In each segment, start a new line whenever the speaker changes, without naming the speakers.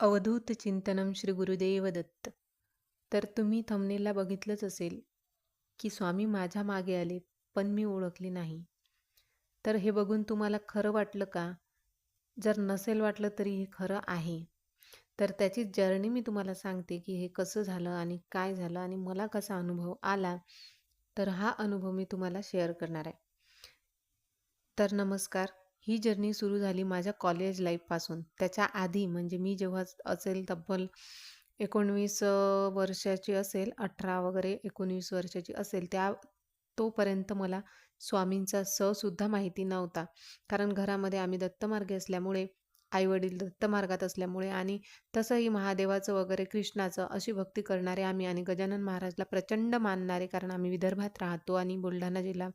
अवधूत चिंतनम श्री गुरुदेव दत्त. तर तुम्ही थमनेला बघितलंच असेल की स्वामी माझ्या मागे आले पण मी ओळखले नाही. तर हे बघून तुम्हाला खरं वाटलं का? जर नसेल वाटलं तरी हे खरं आहे. तर त्याची जर्नी मी तुम्हाला सांगते की हे कसं झालं आणि काय झालं आणि मला कसा अनुभव आला तर हा अनुभव मी तुम्हाला शेअर करणार आहे. तर नमस्कार. ही जर्नी सुरू झाली माझ्या कॉलेज लाईफपासून त्याच्या आधी म्हणजे मी जेव्हा असेल तब्बल एकोणवीस वर्षाची असेल अठरा वगैरे एकोणवीस वर्षाची असेल त्या तोपर्यंत मला स्वामींचा ससुद्धा माहिती नव्हता. कारण घरामध्ये आम्ही दत्तमार्गे असल्यामुळे आईवडील दत्तमार्गात असल्यामुळे आणि तसंही महादेवाचं वगैरे कृष्णाचं अशी भक्ती करणारे आम्ही आणि गजानन महाराजला प्रचंड मानणारे कारण आम्ही विदर्भात राहतो आणि बुलढाणा जिल्हा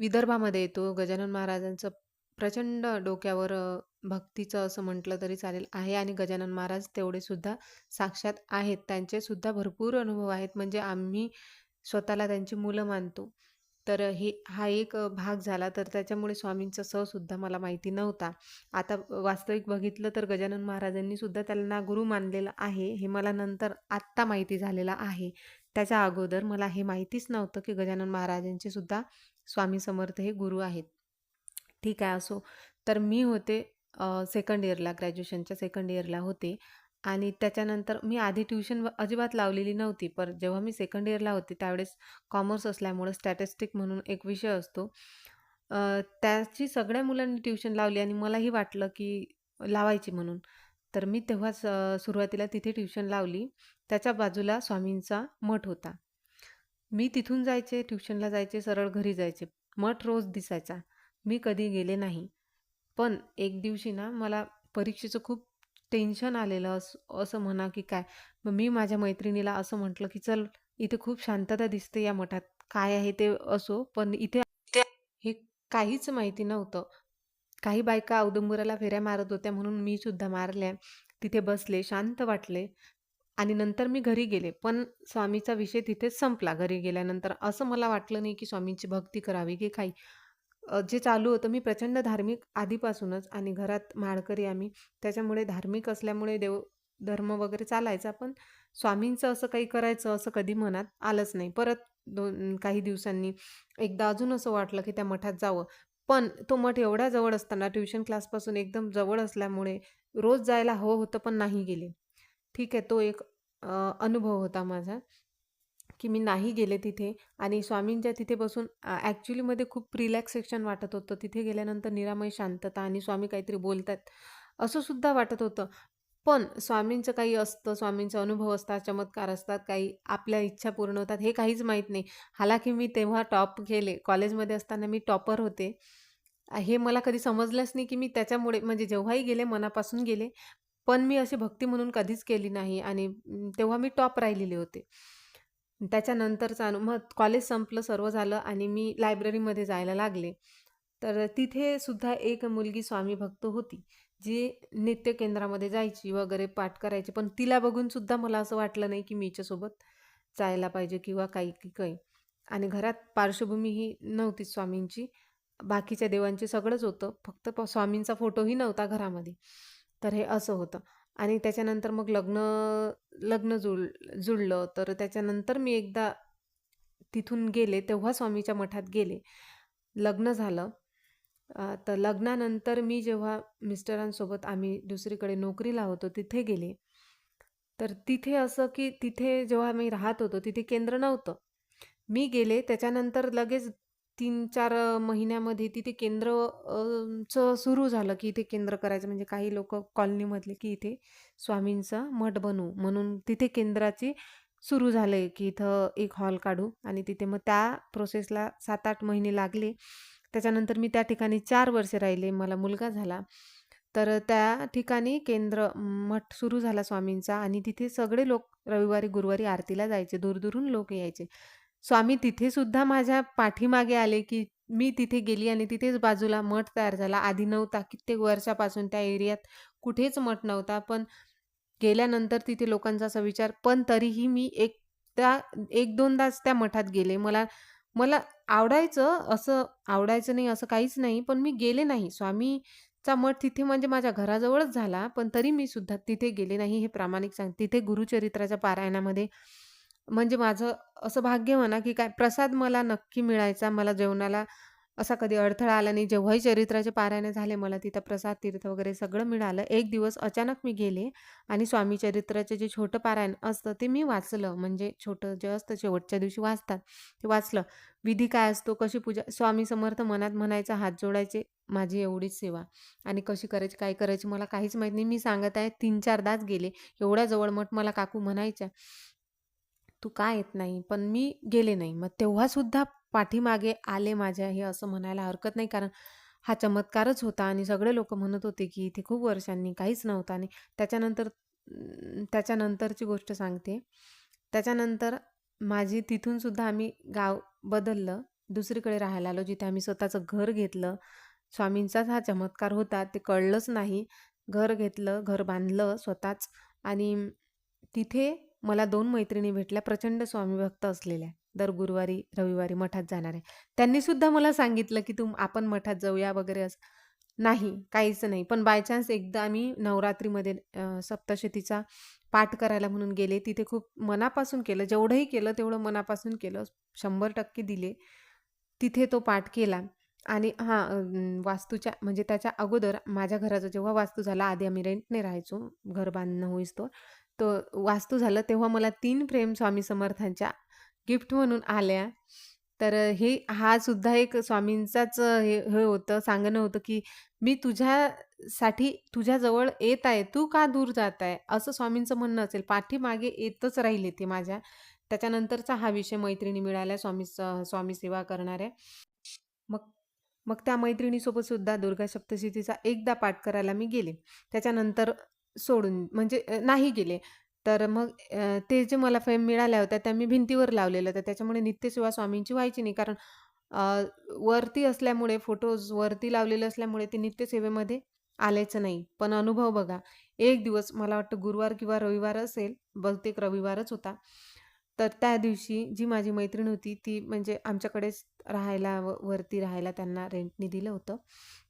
विदर्भामध्ये येतो. गजानन महाराजांचं प्रचंड डोक्यावर भक्तीचं असं म्हटलं तरी चालेल आहे आणि गजानन महाराज तेवढे सुद्धा साक्षात आहेत. त्यांचे सुद्धा भरपूर अनुभव आहेत. म्हणजे आम्ही स्वतःला त्यांची मुलं मानतो. तर हे हा एक भाग झाला. तर त्याच्यामुळे स्वामींचा सहसुद्धा मला माहिती नव्हता. आता वास्तविक बघितलं तर गजानन महाराजांनी सुद्धा त्यांना गुरु मानलेलं आहे. हे मला नंतर आत्ता माहिती झालेलं आहे. त्याच्या अगोदर मला हे माहितीच नव्हतं की गजानन महाराजांचे सुद्धा स्वामी समर्थ हे गुरु आहेत. ठीक आहे असो. तर मी होते सेकंड इयरला ग्रॅज्युएशनच्या सेकंड इयरला होते. आणि त्याच्यानंतर मी आधी ट्युशन अजिबात लावलेली नव्हती पर जेव्हा मी सेकंड इयरला होते त्यावेळेस कॉमर्स असल्यामुळं स्टॅटिस्टिक म्हणून एक विषय असतो. त्याची सगळ्या मुलांनी ट्युशन लावली आणि मलाही वाटलं की लावायची म्हणून. तर मी तेव्हाच सुरुवातीला तिथे ट्युशन लावली. त्याच्या बाजूला स्वामींचा मठ होता. मी तिथून जायचे ट्युशनला जायचे सरळ घरी जायचे. मठ रोज दिसायचा. मी कधी गेले नाही. पण एक दिवशी ना मला परीक्षेचं खूप टेन्शन आलेलं असं असं म्हणा की काय? मग मी माझ्या मैत्रिणीला असं म्हटलं की चल इथे खूप शांतता दिसते या मठात. काय आहे ते असो पण इथे हे काहीच माहिती नव्हतं. काही बायका औदुंबराला फेऱ्या मारत होत्या म्हणून मी सुद्धा मारल्या. तिथे बसले शांत वाटले. आणि नंतर मी घरी गेले. पण स्वामीचा विषय तिथेच संपला. घरी गेल्यानंतर असं मला वाटलं नाही की स्वामींची भक्ती करावी की काही. जे चालू होतं मी प्रचंड धार्मिक आधीपासूनच आणि घरात माळकरी आम्ही त्याच्यामुळे धार्मिक असल्यामुळे देव धर्म वगैरे चालायचा पण स्वामींचं असं काही करायचं असं कधी मनात आलंच नाही. परत दोन काही दिवसांनी एकदा अजून असं वाटलं की त्या मठात जावं. पण तो मठ एवढा जवळ असताना ट्युशन क्लासपासून एकदम जवळ असल्यामुळे रोज जायला हवं होतं पण नाही गेले. ठीक आहे तो एक अनुभव होता माझा की मी नाही गेले तिथे आणि स्वामींच्या तिथे बसून ॲक्च्युलीमध्ये खूप रिलॅक्सेशन वाटत होतं. तिथे गेल्यानंतर निरामय शांतता आणि स्वामी काहीतरी बोलतात असं सुद्धा वाटत होतं. पण स्वामींचं काही असतं स्वामींचा अनुभव असतात चमत्कार असतात काही आपल्या इच्छा पूर्ण होतात हे काहीच माहीत नाही. हालाकी मी तेव्हा टॉप केले. कॉलेजमध्ये असताना मी टॉपर होते. हे मला कधी समजलंच नाही की मी त्याच्यामुळे म्हणजे जेव्हाही गेले मनापासून गेले पण मी अशी भक्ती म्हणून कधीच केली नाही आणि तेव्हा मी टॉप राहिलेले होते. त्याच्यानंतरचा अनु मग कॉलेज संपलं सर्व झालं आणि मी लायब्ररीमध्ये जायला लागले. तर तिथे सुद्धा एक मुलगी स्वामी भक्त होती जी नित्य केंद्रामध्ये जायची वगैरे पाठ करायची पण तिला बघून सुद्धा मला असं वाटलं नाही की मी हिच्यासोबत जायला पाहिजे किंवा काही की काही. आणि घरात पार्श्वभूमी ही नव्हती स्वामींची. बाकीच्या देवांची सगळंच होतं. फक्त स्वामींचा फोटोही नव्हता घरामध्ये. तर हे असं होतं. आणि त्याच्यानंतर मग लग्न लग्न जुळ जुळलं. तर त्याच्यानंतर मी एकदा तिथून गेले तेव्हा स्वामीच्या मठात गेले. लग्न झालं. तर लग्नानंतर मी जेव्हा मिस्टरांसोबत आम्ही दुसरीकडे नोकरीला होतो तिथे गेले. तर तिथे असं की तिथे जेव्हा मी राहत होतो तिथे केंद्र नव्हतं. मी गेले त्याच्यानंतर लगेच तीन चार महिन्यामध्ये तिथे केंद्र चं सुरू झालं की इथे केंद्र करायचं. म्हणजे काही लोक कॉलनीमधले की इथे स्वामींचा मठ बनू म्हणून तिथे केंद्राची सुरू झाले की इथं एक हॉल काढू आणि तिथे मग त्या प्रोसेसला सात आठ महिने लागले. त्याच्यानंतर मी त्या ठिकाणी चार वर्षे राहिले. मला मुलगा झाला. तर त्या ठिकाणी केंद्र मठ सुरू झाला स्वामींचा आणि तिथे सगळे लोक रविवारी गुरुवारी आरतीला जायचे. दूरदूरून लोक यायचे. स्वामी तिथे सुद्धा माझ्या पाठीमागे आले की मी तिथे गेली आणि तिथेच बाजूला मठ तयार झाला. आधी नव्हता कित्येक वर्षापासून त्या एरियात कुठेच मठ नव्हता पण गेल्यानंतर तिथे लोकांचा असा विचार पण तरीही मी एक त्या एक दोनदाच त्या मठात गेले. मला मला आवडायचं असं आवडायचं नाही असं काहीच नाही पण मी गेले नाही. स्वामीचा मठ तिथे म्हणजे माझ्या घराजवळच झाला, पण तरी मी सुद्धा तिथे गेले नाही हे प्रामाणिक सांग तिथे गुरुचरित्राच्या पारायणामध्ये म्हणजे माझं असं भाग्य म्हणा, की काय प्रसाद मला नक्की मिळायचा. मला जेवणाला असा कधी अडथळा आला नाही. जेव्हाही चरित्राचे पारायण झाले, मला तिथं प्रसाद तीर्थ वगैरे सगळं मिळालं. एक दिवस अचानक मी गेले आणि स्वामी चरित्राचे जे छोटं पारायण असतं, ते मी वाचलं. म्हणजे छोटं जे असतं शेवटच्या दिवशी वाचतात, ते वाचलं. विधी काय असतो, कशी पूजा स्वामी समर्थ मनात म्हणायचा, हात जोडायचे, माझी एवढीच सेवा आणि कशी करायची, काय करायची मला काहीच माहीत नाही. मी सांगत आहे 3-4दाच गेले. एवढ्या जवळ मठ मला काकू म्हणायच्या, "तू का येत नाही?" पण मी गेले नाही. मग तेव्हासुद्धा पाठीमागे आले माझ्या हे असं म्हणायला हरकत नाही. कारण हा चमत्कारच होता आणि सगळे लोक म्हणत होते, की इथे खूप वर्षांनी काहीच नव्हतं आणि त्याच्यानंतर त्याच्यानंतरची गोष्ट सांगते. त्याच्यानंतर माझी तिथूनसुद्धा आम्ही गाव बदललं. दुसरीकडे राहायला आलो, जिथे आम्ही स्वतःचं घर घेतलं. स्वामींचाच हा चमत्कार होता, ते कळलंच नाही. घर घेतलं, घर बांधलं स्वतःच आणि तिथे मला दोन मैत्रिणी भेटल्या, प्रचंड स्वामीभक्त असलेल्या. दर गुरुवारी, रविवारी मठात जाणाऱ्या. त्यांनी सुद्धा मला सांगितलं, की तुम आपण मठात जाऊया" वगैरे असं. नाही, काहीच नाही. पण बाय चान्स एकदा आम्ही नवरात्रीमध्ये सप्तशतीचा पाठ करायला म्हणून गेले. तिथे खूप मनापासून केलं. जेवढंही केलं तेवढं मनापासून केलं. 100% दिले. तिथे तो पाठ केला आणि हां, वास्तूच्या म्हणजे त्याच्या अगोदर माझ्या घराचा जेव्हा वास्तू झाला, आधी आम्ही रेंटने राहायचो, घर बांधणं होईस तो तो वास्तू झालं तेव्हा मला 3 फ्रेम स्वामी समर्थांच्या गिफ्ट म्हणून आल्या. तर अ, हे हा सुद्धा एक स्वामींचाच अ, हे हे होतं, सांगणं होतं, की "मी तुझ्यासाठी तुझ्याजवळ येत आहे, तू का दूर जात आहे?" असं स्वामींचं म्हणणं असेल. पाठीमागे येतच राहिले ते माझ्या. त्याच्यानंतरचा हा विषय मैत्रिणी मिळाल्या स्वामी स स्वामी सेवा करणाऱ्या. मग मग त्या मैत्रिणीसोबत सुद्धा दुर्गा सप्तशतीचा एकदा पाठ करायला मी गेले. त्याच्यानंतर सोडून म्हणजे अ, नाही गेले. तर मग अ, ते जे मला फ्रेम मिळाल्या होत्या त्या मी भिंतीवर लावलेल्या. तर त्याच्यामुळे नित्यसेवा स्वामींची व्हायची नाही. कारण अ, वरती असल्यामुळे फोटोज वरती लावलेले असल्यामुळे ते नित्यसेवेमध्ये आल्याचं नाही. पण अनुभव बघा, एक दिवस मला वाटतं गुरुवार किंवा रविवार असेल, बहुतेक रविवारच होता. तर त्या दिवशी जी माझी मैत्रीण होती ती म्हणजे आमच्याकडेच राहायला व वरती राहायला त्यांना रेंटनी दिलं होतं.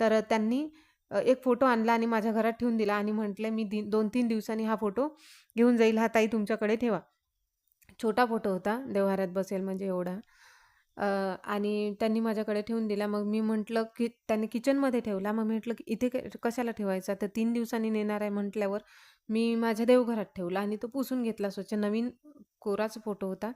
तर त्यांनी एक फोटो आणला आणि माझ्या घरात ठेवून दिला आणि म्हटलं "मी दिन दोन तीन दिवसांनी हा फोटो घेऊन जाईल. हा ताई तुमच्याकडे ठेवा." छोटा फोटो होता, देव्हाऱ्यात बसेल म्हणजे एवढा. आणि त्यांनी माझ्याकडे ठेवून दिला. मग मी म्हटलं, की त्यांनी किचनमध्ये ठेवला. मग म्हटलं, की "इथे क कशाला ठेवायचा?" तर तीन दिवसांनी नेणार आहे म्हटल्यावर मी माझ्या देवघरात ठेवला आणि तो पुसून घेतला स्वच्छ. नवीन कोराच फोटो होता.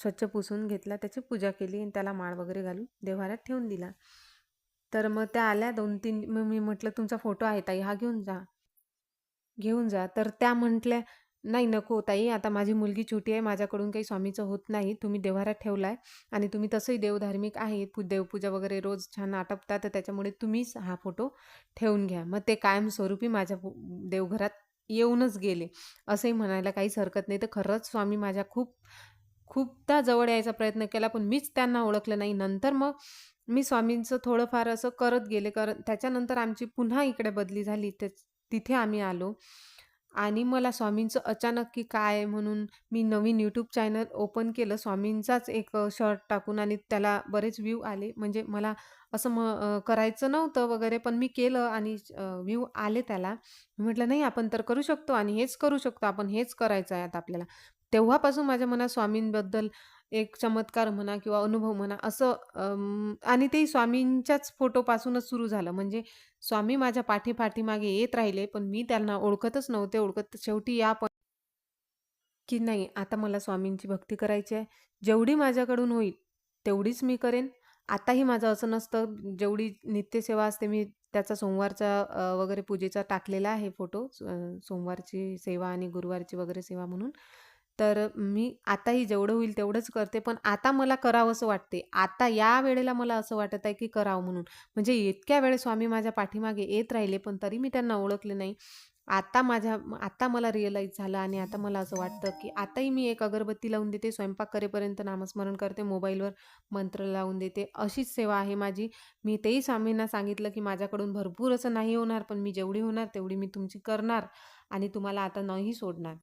स्वच्छ पुसून घेतला, त्याची पूजा केली आणि त्याला माळ वगैरे घालून देव्हाऱ्यात ठेवून दिला. तर मग त्या आल्या 2-3 मग मी म्हटलं, "तुमचा फोटो आहे ताई, हा घेऊन जा." घेऊन जा. तर त्या म्हटल्या, "नाही नको ताई, आता माझी मुलगी छोटी आहे. माझ्याकडून काही स्वामीचं होत नाही. तुम्ही देव्हाऱ्यात आहे आणि तुम्ही तसंही देवधार्मिक आहे. पू देवपूजा वगैरे रोज छान आटपता, तर त्याच्यामुळे तुम्हीच हा फोटो ठेवून घ्या." मग ते कायमस्वरूपी माझ्या देवघरात येऊनच गेले. असंही म्हणायला काहीच हरकत नाही. तर खरंच स्वामी माझ्या खूप खूपदा जवळ यायचा प्रयत्न केला, पण मीच त्यांना ओळखलं नाही. नंतर मग मी स्वामींचं थोडंफार असं करत गेले. कारण त्याच्यानंतर आमची पुन्हा इकडे बदली झाली. त्या तिथे आम्ही आलो आणि मला स्वामींचं अचानक की काय म्हणून मी नवीन यूट्यूब चॅनल ओपन केलं. स्वामींचाच एक शर्ट शॉर्ट टाकून आणि त्याला बरेच व्ह्यू आले. म्हणजे मला असं म करायचं नव्हतं वगैरे, पण मी केलं आणि व्ह्यू आले त्याला. मी म्हटलं, "नाही, आपण तर करू शकतो आणि हेच करू शकतो. आपण हेच करायचं आहे आता आपल्याला." तेव्हापासून माझ्या मनात स्वामींबद्दल एक चमत्कार म्हणा किंवा अनुभव म्हणा असं आणि ते स्वामींच्याच फोटोपासूनच सुरू झालं. म्हणजे स्वामी माझ्या पाठी-पाठीमागे येत राहिले, पण मी त्यांना ओळखतच नव्हते. ओळखत शेवटी या पण की नाही आता मला स्वामींची भक्ती करायची आहे. जेवढी माझ्याकडून होईल तेवढीच मी करेन. आताही माझं असं नसतं, जेवढी नित्यसेवा असते मी त्याचा सोमवारचा अ, वगैरे पूजेचा टाकलेला आहे फोटो. अ, सोमवारची सेवा आणि गुरुवारची वगैरे सेवा म्हणून. तर मी आताही जेवढं होईल तेवढंच करते. पण आता मला करावंसं वाटते. आता या वेळेला मला असं वाटत आहे की करावं म्हणून. म्हणजे इतक्या वेळेस स्वामी माझ्या पाठीमागे येत राहिले, पण तरी मी त्यांना ओळखले नाही. आता माझ्या आता मला रिअलाईज झालं आणि आता मला असं वाटतं, की आताही मी एक अगरबत्ती लावून देते, स्वयंपाक करेपर्यंत नामस्मरण करते, मोबाईलवर मंत्र लावून देते. अशीच सेवा आहे माझी. मी तेही स्वामींना सांगितलं, की माझ्याकडून भरपूर असं नाही होणार, पण मी जेवढी होणार तेवढी मी तुमची करणार आणि तुम्हाला आता नाही सोडणार.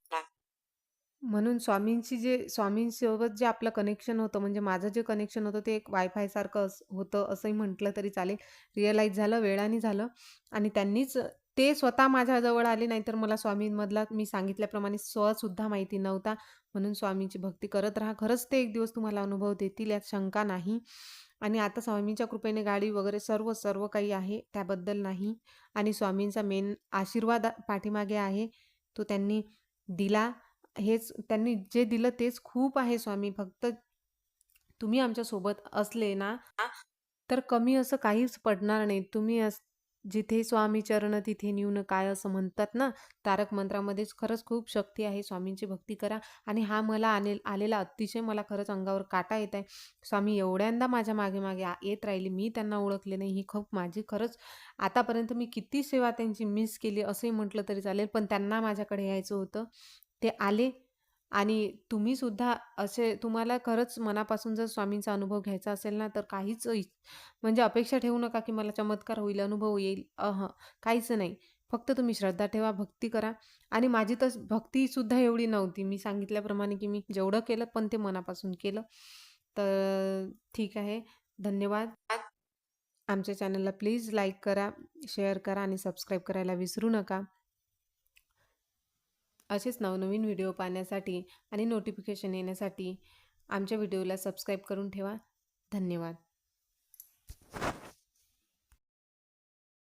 म्हणून स्वामींची जे स्वामींसोबत जे आपलं कनेक्शन होतं म्हणजे माझं जे कनेक्शन होतं ते एक वायफायसारखं अस होतं असंही म्हटलं तरी चालेल. रिअलाईज झालं, वेळाने झालं आणि त्यांनीच ते स्वतः माझ्याजवळ आले, नाहीतर मला स्वामींमधला मी सांगितल्याप्रमाणे स्वसुद्धा माहिती नव्हता. म्हणून स्वामींची भक्ती करत राहा. खरंच ते एक दिवस तुम्हाला अनुभव देतील यात शंका नाही. आणि आता स्वामींच्या कृपेने गाडी वगैरे सर्व, सर्व काही आहे त्याबद्दल नाही. आणि स्वामींचा मेन आशीर्वाद पाठीमागे आहे. तो त्यांनी दिला. हेच त्यांनी जे दिलं तेच खूप आहे स्वामी. फक्त तुम्ही आमच्यासोबत असले ना, तर कमी असं काहीच पडणार नाही. तुम्ही अस जिथे स्वामी चरण तिथे न्यून काय असं म्हणतात ना, तारक मंत्रामध्येच खरंच खूप शक्ती आहे. स्वामींची भक्ती करा आणि हा मला आले आलेला अतिशय मला खरंच अंगावर काटा येत आहे. स्वामी एवढ्यांदा माझ्या मागे-मागे येत राहिले. मी त्यांना ओळखले नाही. ही खूप माझी खरंच आतापर्यंत मी किती सेवा त्यांची मिस केली असंही म्हटलं तरी चालेल. पण त्यांना माझ्याकडे यायचं होतं. ते आले आणि तुम्हीसुद्धा असे तुम्हाला खरंच मनापासून जर स्वामींचा अनुभव घ्यायचा असेल ना, तर काहीच इ म्हणजे अपेक्षा ठेवू नका, की मला चमत्कार होईल, अनुभव येईल. अह काहीच नाही. फक्त तुम्ही श्रद्धा ठेवा, भक्ती करा आणि माझी तर भक्तीसुद्धा एवढी नव्हती. मी सांगितल्याप्रमाणे, की मी जेवढं केलं पण ते मनापासून केलं. तर ठीक आहे. धन्यवाद. आमच्या चॅनलला प्लीज लाईक करा, शेअर करा आणि सबस्क्राईब करायला विसरू नका. असेच नवनवीन व्हिडिओ पाहण्यासाठी आणि नोटिफिकेशन येण्यासाठी आमच्या व्हिडिओला सबस्क्राईब करून ठेवा. धन्यवाद.